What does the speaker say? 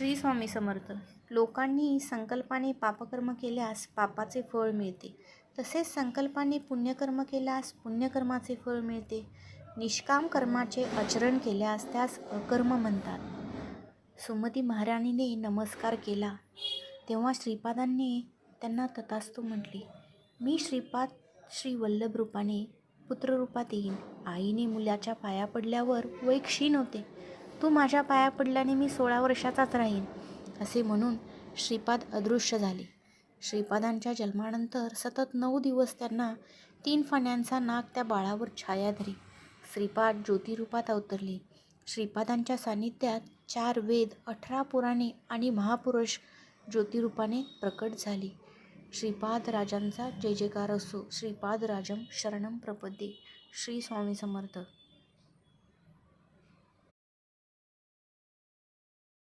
श्री स्वामी समर्थ. लोकांनी संकल्पाने पापकर्म केल्यास पापाचे फळ मिळते. तसेच संकल्पाने पुण्यकर्म केल्यास पुण्यकर्माचे फळ मिळते. निष्काम कर्माचे आचरण केल्यास त्यास अकर्म म्हणतात. सुमती महाराणीने नमस्कार केला. तेव्हा श्रीपादांनी त्यांना तथास्तु म्हटले मी श्रीपाद श्री वल्लभ रूपाने पुत्ररूपात येईन. आईने मुलाच्या पाया पडल्यावर वय क्षीण होते तू माझ्या पाया पडल्याने मी सोळा वर्षाचाच राहीन असे म्हणून श्रीपाद अदृश्य झाले. श्रीपादांच्या जन्मानंतर सतत नऊ दिवस त्यांना तीन फण्यांचा नाग त्या बाळावर छाया धरी. श्रीपाद ज्योतिरूपात अवतरले. श्रीपादांच्या सान्निध्यात चार वेद अठरा पुराणे आणि महापुरुष ज्योतिरूपाने प्रकट झाले. श्रीपाद राजांचा जय जयकार असो. श्रीपाद राजम शरणम प्रपदे. श्री स्वामी समर्थ.